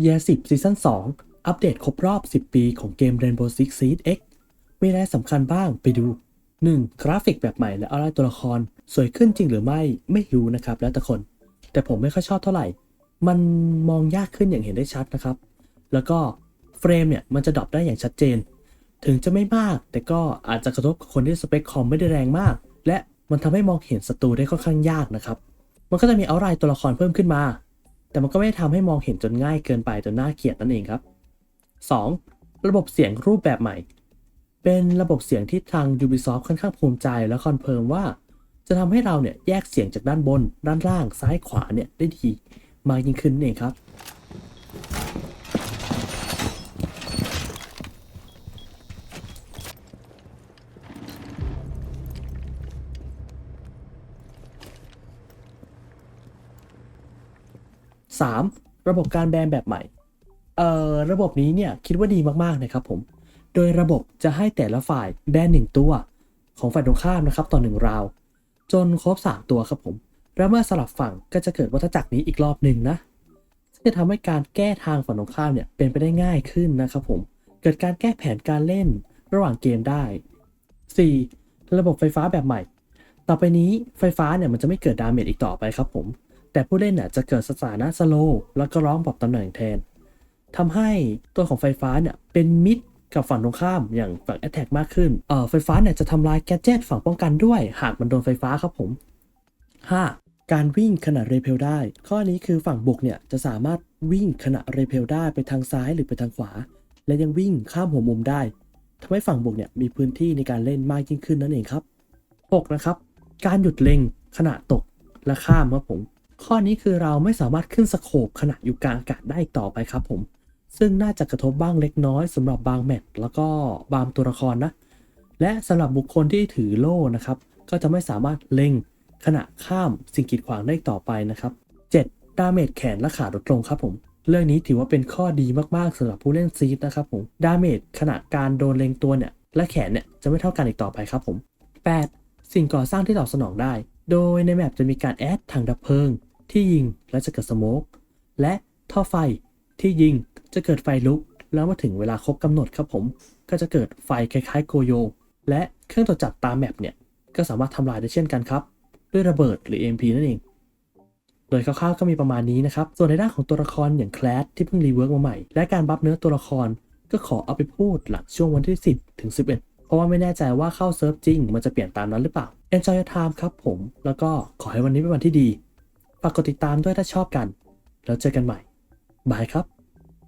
y e a 10 Season 2 อัปเดตครบรอบ 10 ปีของเกม Rainbow Six Siege X มีอะไรสำคัญบ้างไปดู 1. กราฟิกแบบใหม่และอะไรตัวละคร สวยขึ้นจริงหรือไม่ไม่รู้นะครับ แล้วแต่คน แต่ผมไม่ค่อยชอบเท่าไหร่ มันมองยากขึ้นอย่างเห็นได้ชัดนะครับ แล้วก็เฟรมเนี่ยมันจะดรอปได้อย่างชัดเจน ถึงจะไม่มาก แต่ก็อาจจะกระทบกับคนที่สเปคคอมไม่ได้แรงมาก และมันทำให้มองเห็นศัตรูได้ค่อนข้างยากนะครับ มันก็จะมีเอาไรตัวละครเพิ่มขึ้นมา แต่มันก็ไม่ได้ทำให้มองเห็นจนง่ายเกินไปจนน่าเกลียดนั่นเองครับ 2. ระบบเสียงรูปแบบใหม่ เป็นระบบเสียงที่ทาง Ubisoft ค่อนข้างภูมิใจและคอนเฟิร์มว่า จะทำให้เราเนี่ยแยกเสียงจากด้านบน ด้านล่างซ้ายขวาเนี่ยได้ดีมากยิ่งขึ้นนั่นเองครับ 3. ระบบการแบนแบบใหม่เอ่อระบบนี้เนี่ยคิดว่าดีมากๆนะครับผม โดยระบบจะให้แต่ละฝ่ายแบนหนึ่งตัว ของฝ่ายตรงข้ามนะครับต่อหนึ่งราว จนครบ 3 ตัวครับผม แล้วเมื่อสลับฝั่งก็จะเกิดวัฏจักรนี้อีกรอบหนึ่งนะซึ่งจะทำให้การแก้ทางฝั่งตรงข้ามเนี่ยเป็นไปได้ง่ายขึ้นนะครับผม เกิดการแก้แผนการเล่นระหว่างเกมได้ 4. ระบบไฟฟ้าแบบใหม่ ต่อไปนี้ไฟฟ้าเนี่ยมันจะไม่เกิดดาเมจอีกต่อไปครับผม แต่ผู้เล่นน่ะจะเกิดสถานะสโลว์แล้วก็ร้องปรับตำแหน่งแทนทำให้ตัวของไฟฟ้าเนี่ยเป็นมิดกับฝั่งตรงข้ามอย่างฝั่ง Attack มากขึ้นเอ่อไฟฟ้าเนี่ยจะทำลายแกดเจิตฝั่งป้องกันด้วย หากมันโดนไฟฟ้าครับผม 5. การวิ่งขณะเรเพลได้ ข้อนี้คือฝั่งบุกเนี่ยจะสามารถวิ่งขณะเรเพลได้ไปทางซ้ายหรือไปทางขวา และยังวิ่งข้ามหัวมุมได้ทำให้ฝั่งบุกเนี่ยมีพื้นที่ในการเล่นมากยิ่งขึ้นนั่นเองครับ 6. นะครับ การหยุดเล็งขณะตกและข้ามครับผม ข้อนี้คือเราไม่สามารถขึ้นสโคปขณะอยู่กลางอากาศได้อีกต่อไปครับผม ซึ่งน่าจะกระทบบ้างเล็กน้อยสำหรับบางแมตช์แล้วก็บางตัวละครนะ และสำหรับบุคคลที่ถือโล่นะครับ ก็จะไม่สามารถเล็งขณะข้ามสิ่งกีดขวางได้อีกต่อไปนะครับ 7. ดาเมจแขนและขาลดลงครับผม เรื่องนี้ถือว่าเป็นข้อดีมากๆสำหรับผู้เล่นซีดนะครับผม ดาเมจขณะการโดนเล็งตัวเนี่ยและแขนเนี่ยจะไม่เท่ากันอีกต่อไปครับผม 8. สิ่งก่อสร้างที่ตอบสนองได้ โดยในแมปจะมีการแอดถังดับเพลิง ที่ยิงและจะเกิดสโมกและท่อไฟที่ยิงจะเกิดไฟลุก แล้วมาถึงเวลาครบกำหนดครับผม ก็จะเกิดไฟคล้ายๆโกโย และเครื่องตรวจจับตามแมปเนี่ย ก็สามารถทำลายได้เช่นกันครับ ด้วยระเบิดหรือ EMP นั่นเอง โดยคร่าวๆก็มีประมาณนี้นะครับ ส่วนในด้านของตัวละครอย่างแคลสที่เพิ่งรีเวิร์กมาใหม่ และการบัฟเนื้อตัวละครก็ขอเอาไปพูดหลังช่วงวันที่ 10 ถึง 11 เพราะว่าไม่แน่ใจว่าเข้าเซิร์ฟจริง มันจะเปลี่ยนตามนั้นหรือเปล่า Enjoy your time ครับผม แล้วก็ขอให้วันนี้เป็นวันที่ดี ฝากกดติดตามด้วยถ้าชอบกัน แล้วเจอกันใหม่ บายครับ